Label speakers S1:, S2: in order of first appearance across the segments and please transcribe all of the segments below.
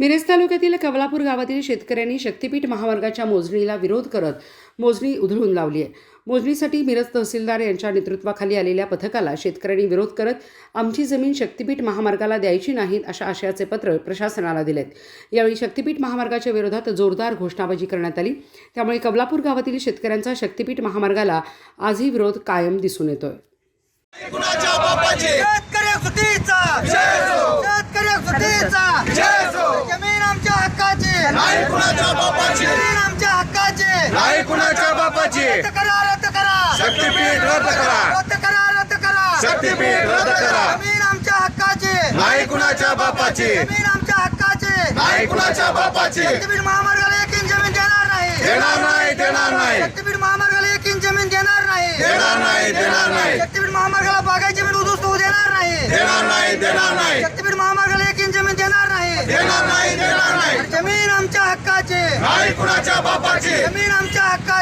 S1: मिरज तालुक्यातील कमलापूर गावातील शेतकऱ्यांनी शक्तीपीठ महामार्गाच्या मोजणीला विरोध करत मोजणी उधळून लावली आहे. मोजणीसाठी मिरज तहसीलदार यांच्या नेतृत्वाखाली आलेल्या पथकाला शेतकऱ्यांनी विरोध करत आमची जमीन शक्तीपीठ महामार्गाला द्यायची नाहीत अशा आशयाचे पत्र प्रशासनाला दिलेत. यावेळी शक्तीपीठ महामार्गाच्या विरोधात जोरदार घोषणाबाजी करण्यात आली. त्यामुळे कमलापूर गावातील शेतकऱ्यांचा शक्तीपीठ महामार्गाला आजही विरोध कायम दिसून येतोय
S2: कुणाच्या बापाचे
S3: शेतकरी सुटीचा शेतकरी सुटीचा जमीन आमच्या हक्काची
S2: नाही कुणाच्या बापाचे.
S3: आमच्या हक्काची.
S2: नाही कुणाच्या बापाचे.
S3: करा रद्द करा.
S2: शक्तीपीठ रद्द करा.
S3: रद्द करा रद्द करा.
S2: शक्तीपीठ रद्द करा.
S3: जमीन आमच्या हक्काची.
S2: नाही कुणाच्या बापाचे.
S3: जमीन आमच्या हक्काची.
S2: नाही कुणाच्या बापाचे.
S3: शक्तीपीठ महामार्गाला एक इंच जमीन देणार नाही.
S2: देणार नाही देणार नाही.
S3: शक्तीपीठ महामार्गाला एक इंच जमीन देणार नाही.
S2: देणार नाही देणार नाही.
S3: शक्तीपीठ महामार्गाला बागायची जमीन उद्ध्वस्त होऊ देणार नाही.
S2: देणार नाही देणार नाही
S3: शक्तीपीठ महामार्गाला एक इंच जमीन देणार नाही
S2: देणार नाही देणार नाही
S3: जमीन आमच्या हक्काची
S2: नाही कुणाच्या बापाचे
S3: जमीन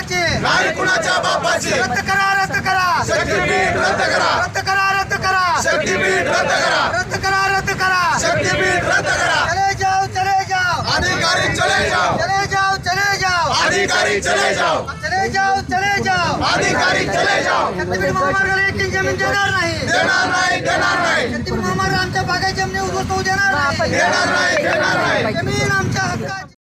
S3: आमच्या हक्काची
S2: नाही कुणाच्या बापाचे?
S3: रद्द करा रद्द करा.
S2: शक्तीपीठ रद्द करा.
S3: रद्द करा रद्द करा.
S2: शक्तीपीठ रद्द करा.
S3: रद्द करा रद्द करा.
S2: शक्तीपीठ रद्द करा.
S3: चले जाओ चले जाओ.
S2: अधिकारी चले जाओ.
S3: चले जाओ चले जाओ.
S2: अधिकारी चले जाओ.
S3: चले जाओ चले जाओ.
S2: अधिकारी चले जाओ.
S3: शक्तीपीठ महामार्गाला एक इंच जमीन देणार नाही.
S2: देणार नाही देणार नाही.
S3: शक्तीपीठ महामार्ग आमच्या बागायची जमीन उद्ध्वस्त होऊ देणार नाही.
S2: देणार नाही देणार नाही.
S3: जमीन